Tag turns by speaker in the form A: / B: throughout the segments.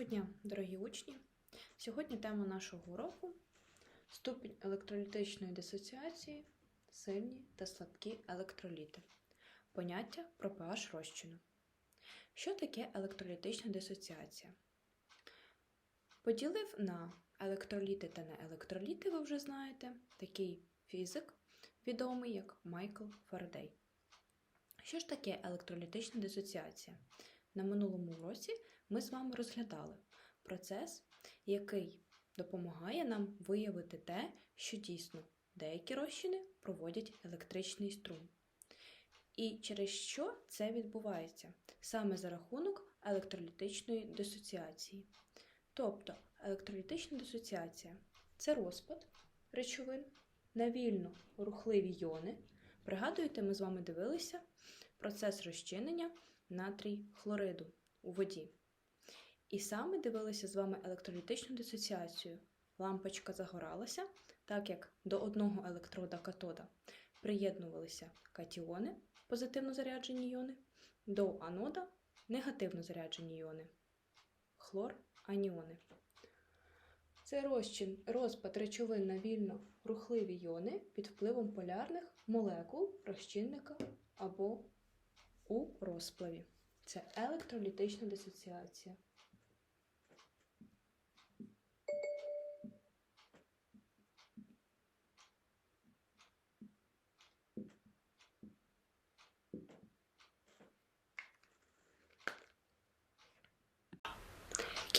A: Доброго дня, дорогі учні! Сьогодні тема нашого уроку ступінь електролітичної дисоціації, сильні та слабкі електроліти. Поняття про pH розчину. Що таке електролітична дисоціація? Поділив на електроліти та неелектроліти, ви вже знаєте, такий фізик, відомий як Майкл Фарадей. Що ж таке електролітична дисоціація? На минулому уроці ми з вами розглядали процес, який допомагає нам виявити те, що дійсно деякі розчини проводять електричний струм. І через що це відбувається? Саме за рахунок електролітичної дисоціації. Тобто електролітична дисоціація це розпад речовин на вільно рухливі йони. Пригадуєте, ми з вами дивилися процес розчинення натрій хлориду у воді. І саме дивилися з вами електролітичну дисоціацію. Лампочка загоралася, так як до одного електрода катода приєднувалися катіони, позитивно заряджені іони, до анода негативно заряджені іони, хлор, аніони. Це розчин, розпад речовин на вільно рухливі іони під впливом полярних молекул розчинника або у розплаві. Це електролітична дисоціація.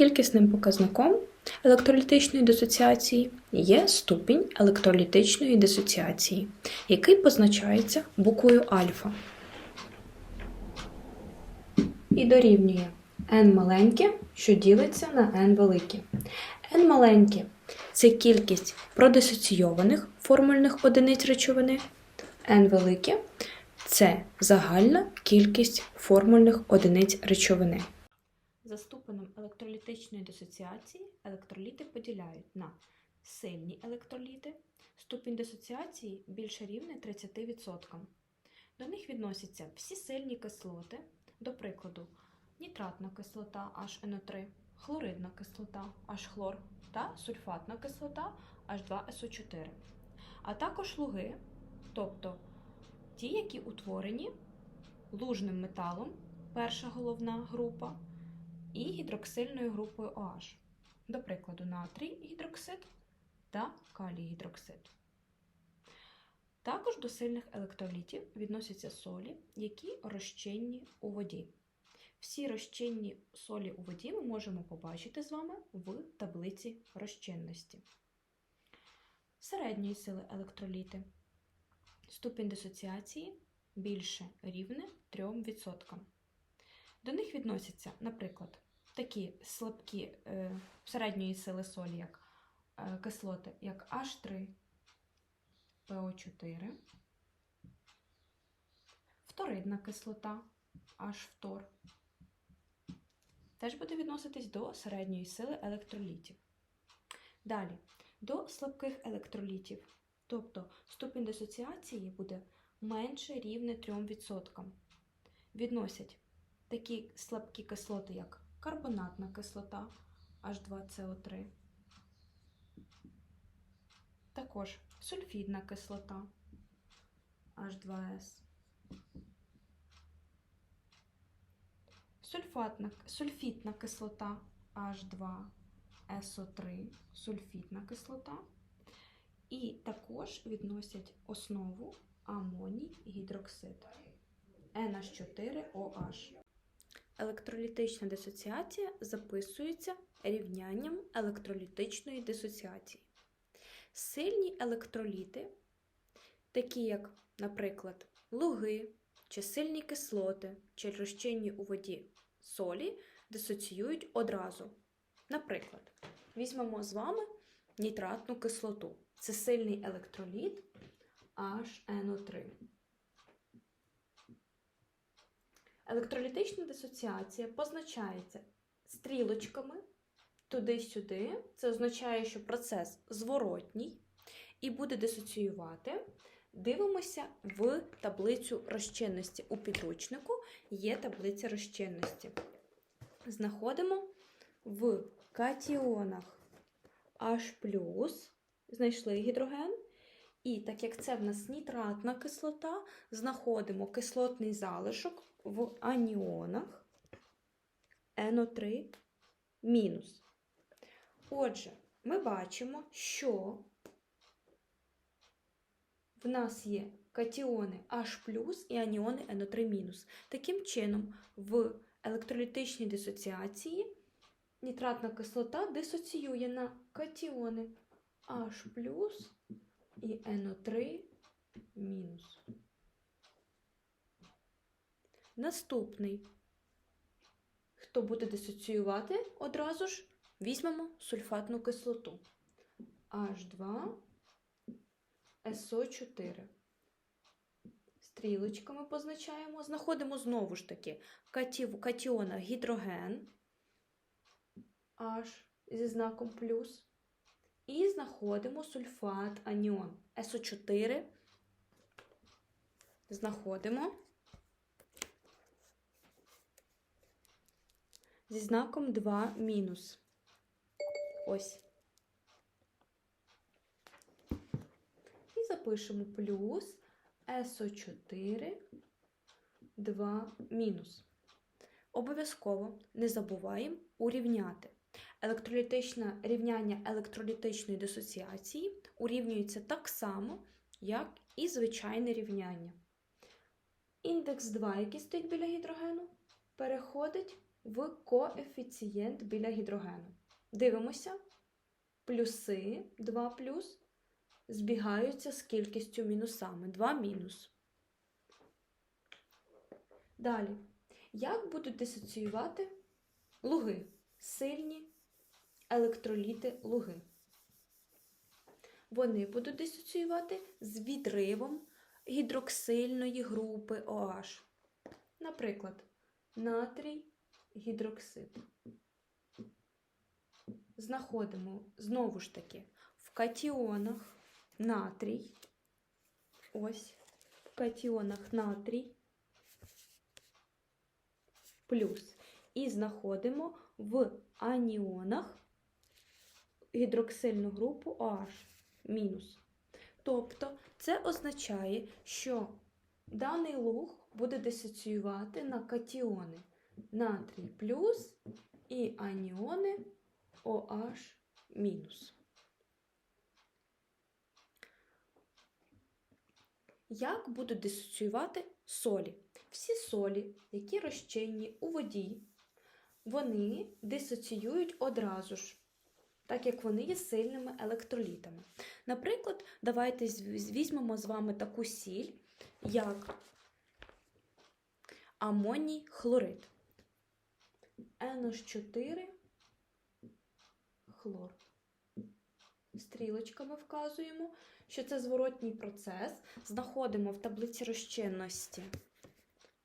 A: Кількісним показником електролітичної дисоціації є ступінь електролітичної дисоціації, який позначається буквою альфа і дорівнює n маленьке, що ділиться на n велике. n маленьке це кількість продисоційованих формульних одиниць речовини, n велике це загальна кількість формульних одиниць речовини. За ступенем електролітичної дисоціації електроліти поділяють на сильні електроліти. Ступінь дисоціації більше рівний 30%. До них відносяться всі сильні кислоти, до прикладу, нітратна кислота HNO3, хлоридна кислота H-хлор та сульфатна кислота H2SO4, а також луги, тобто ті, які утворені лужним металом, перша головна група, і гідроксильною групою OH, до прикладу, натрій гідроксид та калій гідроксид. Також до сильних електролітів відносяться солі, які розчинні у воді. Всі розчинні солі у воді ми можемо побачити з вами в таблиці розчинності. Середньої сили електроліти. Ступінь дисоціації більше рівне 3%. До них відносяться, наприклад, такі слабкі е, середньої сили солі, як е, кислоти, як H3, PO4, фторидна кислота H-фтор. Теж буде відноситись до середньої сили електролітів. Далі, до слабких електролітів, тобто ступінь дисоціації буде менше рівне 3%. Відносять такі слабкі кислоти, як карбонатна кислота H2CO3, також сульфідна кислота H2S, сульфатна, сульфітна кислота H2SO3, сульфітна кислота, і також відносять основу амоній гідроксид NH4OH. Електролітична дисоціація записується рівнянням електролітичної дисоціації. Сильні електроліти, такі як, наприклад, луги чи сильні кислоти, чи розчинні у воді солі, дисоціюють одразу. Наприклад, візьмемо з вами нітратну кислоту. Це сильний електроліт HNO3. Електролітична дисоціація позначається стрілочками туди-сюди. Це означає, що процес зворотній і буде дисоціювати. Дивимося в таблицю розчинності. У підручнику є таблиця розчинності. Знаходимо в катіонах H+, знайшли гідроген. І так як це в нас нітратна кислота, знаходимо кислотний залишок в аніонах NO3 мінус. Отже, ми бачимо, що в нас є катіони H і аніони NO3-. Таким чином, в електролітичній дисоціації нітратна кислота дисоціює на катіони H і NO3 мінус. Наступний. Хто буде дисоціювати, одразу ж візьмемо сульфатну кислоту. H2 SO4. Стрілочками позначаємо. Знаходимо знову ж таки катів, катіона гідроген H зі знаком плюс. І знаходимо сульфат аніон СО4. Знаходимо зі знаком 2 мінус. Ось. І запишемо плюс СО4 2 мінус. Обов'язково не забуваємо урівняти. Електролітичне рівняння електролітичної дисоціації урівнюється так само, як і звичайне рівняння. Індекс 2, який стоїть біля гідрогену, переходить в коефіцієнт біля гідрогену. Дивимося, плюси 2 плюс збігаються з кількістю мінусами 2 мінус. Далі, як будуть дисоціювати луги? Сильні електроліти луги. Вони будуть дисоціювати з відривом гідроксильної групи OH. Наприклад, натрій гідроксид. Знаходимо знову ж таки в катіонах натрій. Ось, в катіонах натрій плюс. І знаходимо в аніонах гідроксильну групу OH мінус. Тобто це означає, що даний луг буде дисоціювати на катіони натрій плюс і аніони OH мінус. Як будуть дисоціювати солі? Всі солі, які розчинні у воді, вони дисоціюють одразу ж, так як вони є сильними електролітами. Наприклад, давайте візьмемо з вами таку сіль, як амоній хлорид. NH4 хлор. Стрілочками вказуємо, що це зворотній процес. Знаходимо в таблиці розчинності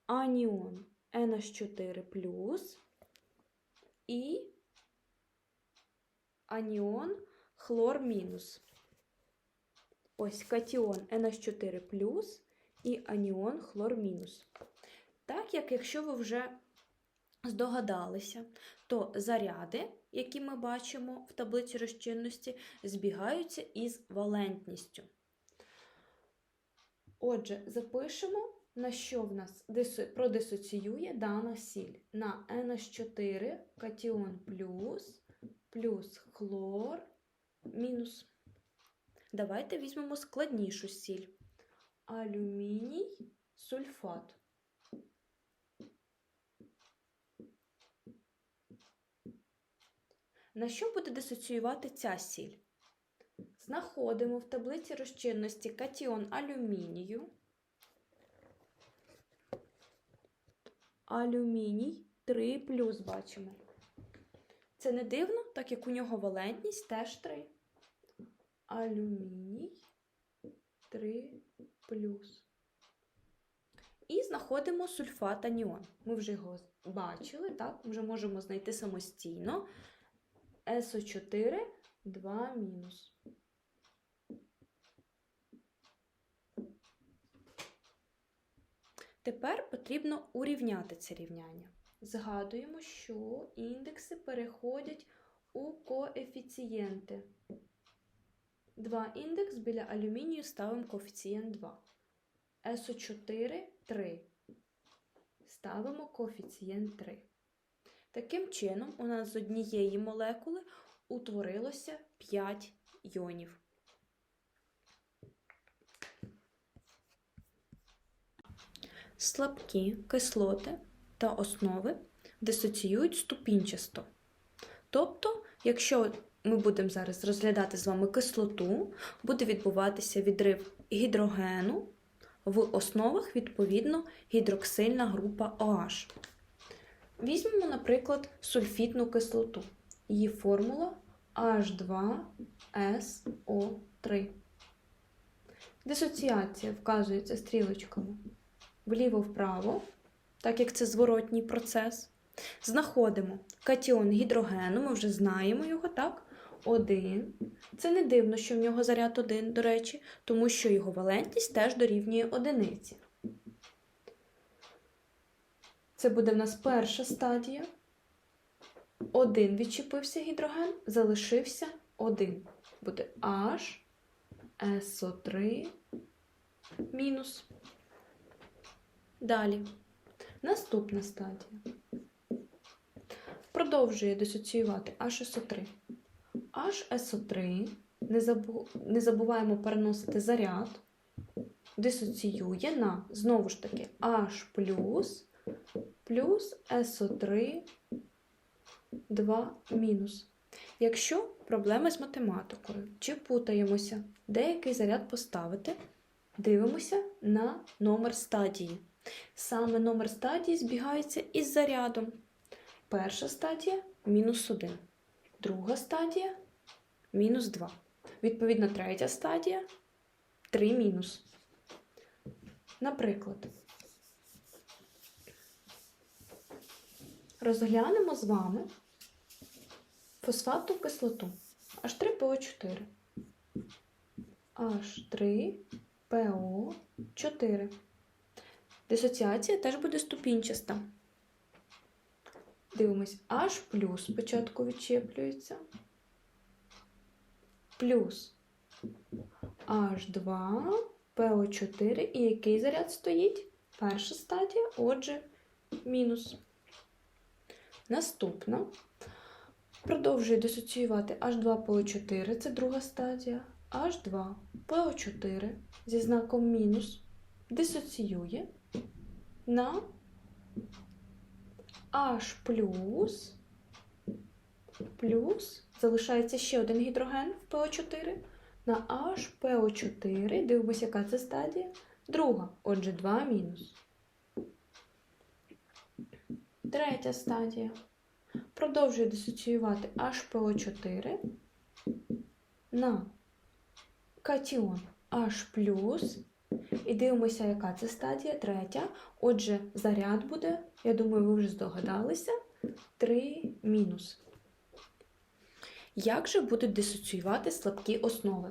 A: аніон NH4 і аніон хлор мінус. Ось катіон NH4 і аніон хлор мінус. Так як якщо ви вже здогадалися, то заряди, які ми бачимо в таблиці розчинності, збігаються із валентністю. Отже, запишемо, на що в нас продисоціює дана сіль. На NH4 катіон плюс, плюс хлор мінус. Давайте візьмемо складнішу сіль. Алюміній сульфат. На що буде дисоціювати ця сіль? Знаходимо в таблиці розчинності катіон алюмінію. Алюміній 3 плюс бачимо. Це не дивно, так як у нього валентність теж 3. Алюміній 3 плюс. І знаходимо сульфат аніон. Ми вже його бачили, так? Вже можемо знайти самостійно. СО4 2 мінус. Тепер потрібно урівняти це рівняння. згадуємо, що індекси переходять у коефіцієнти. Два індекс біля алюмінію ставимо коефіцієнт 2. СО4 3. Ставимо коефіцієнт 3. Таким чином, у нас з однієї молекули утворилося 5 йонів. Слабкі кислоти та основи дисоціюють ступінчасто. Тобто, якщо ми будемо зараз розглядати з вами кислоту, буде відбуватися відрив гідрогену в основах, відповідно, гідроксильна група OH. Візьмемо, наприклад, сульфітну кислоту. Її формула H2SO3. Дисоціація вказується стрілочками вліво-вправо, так як це зворотній процес. Знаходимо катіон гідрогену, ми вже знаємо його, так? Один. Це не дивно, що в нього заряд один, до речі, тому що його валентність теж дорівнює одиниці. Це буде в нас перша стадія. Один відчепився гідроген, залишився один. Буде H, SO3 мінус. Далі. Наступна стадія. Продовжує дисоціювати HSO3. HSO3, не, забу... не забуваємо переносити заряд, дисоціює на, знову ж таки, H плюс плюс SO3 2 мінус. Якщо проблеми з математикою, чи путаємося, деякий заряд поставити, дивимося на номер стадії. Саме номер стадії збігається із зарядом. Перша стадія мінус 1. Друга стадія мінус 2. Відповідно, третя стадія 3 мінус. Наприклад, розглянемо з вами фосфатну кислоту H3PO4. H3PO4. Дисоціація теж буде ступінчаста. Дивимось, H плюс спочатку відчеплюється. Плюс H2, PO4. І який заряд стоїть? Перша стадія, отже, мінус. Наступна. Продовжує дисоціювати H2PO4, це друга стадія. H2, PO4 зі знаком мінус дисоціює на H плюс, плюс, залишається ще один гідроген в ПО4 на H ПО4. Дивимося, яка це стадія. Друга, отже, 2 мінус. Третя стадія. Продовжує дисоціювати H ПО4 на катіон H і дивимося, яка це стадія, третя. Отже, заряд буде, я думаю, ви вже здогадалися, 3 мінус. Як же будуть дисоціювати слабкі основи?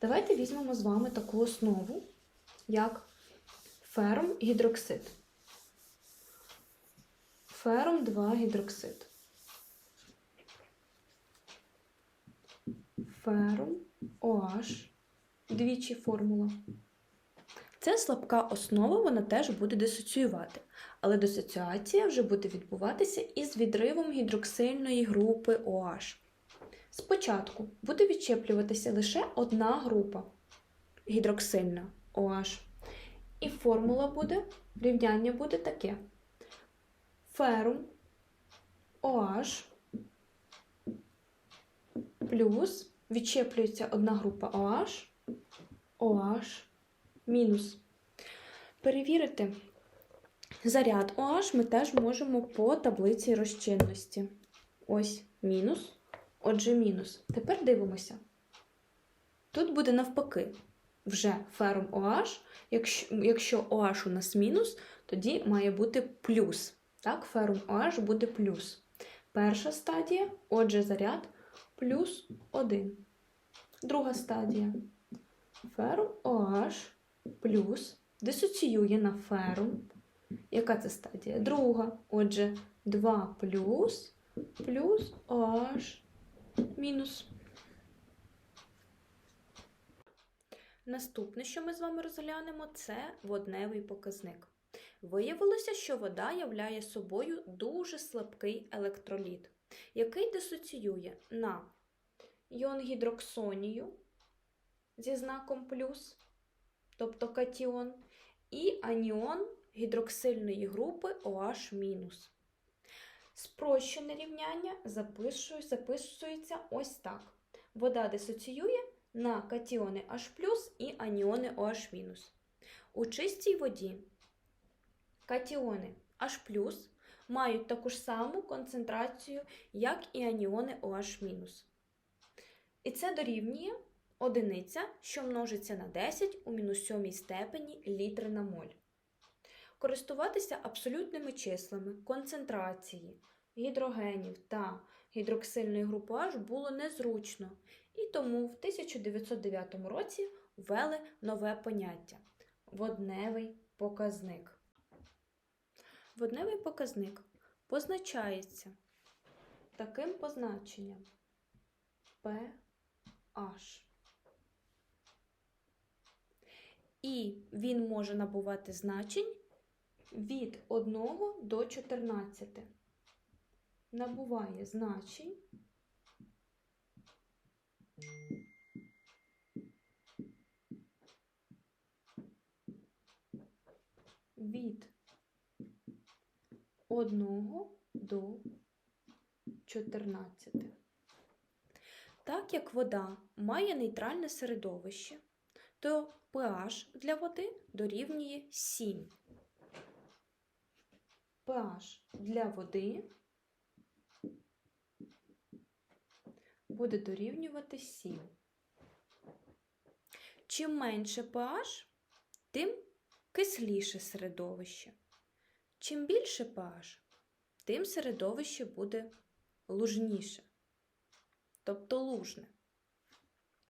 A: Давайте візьмемо з вами таку основу, як ферум гідроксид. Ферум 2 гідроксид. Ферум OH, двічі формула. Це слабка основа, вона теж буде дисоціювати. Але дисоціація вже буде відбуватися із відривом гідроксильної групи OH. Спочатку буде відчеплюватися лише одна група гідроксильна OH. І формула буде, рівняння буде таке: ферум OH плюс відчеплюється одна група OH, OH мінус. Перевірити заряд OH ми теж можемо по таблиці розчинності. Ось мінус, отже, мінус. Тепер дивимося. Тут буде навпаки. Вже ферум OH, якщо якщо OH у нас мінус, тоді має бути плюс. Так, ферум OH буде плюс. Перша стадія, отже, заряд плюс 1. Друга стадія. Ферум OH плюс дисоціює на ферум Яка це стадія? Друга. Отже, 2 плюс плюс OH мінус. Наступне, що ми з вами розглянемо, це водневий показник. Виявилося, що вода являє собою дуже слабкий електроліт, який дисоціює на іон гідроксонію зі знаком плюс, тобто катіон, і аніон гідроксильної групи OH-. Спрощене рівняння записується ось так. Вода дисоціює на катіони H і аніони OH-. У чистій воді катіони H мають таку ж саму концентрацію, як і аніони OH-. І це дорівнює одиниця, що множиться на 10 у мінус сьомій степені літри на моль. Користуватися абсолютними числами концентрації гідрогенів та гідроксильної групи H було незручно, і тому в 1909 році ввели нове поняття водневий показник. Водневий показник позначається таким позначенням pH. І він може набувати значень від 1 до 14. Набуває значень від 1 до 14. Так як вода має нейтральне середовище, то pH для води дорівнює 7. pH для води буде дорівнювати 7. Чим менше pH, тим кисліше середовище. Чим більше pH, тим середовище буде лужніше, тобто лужне.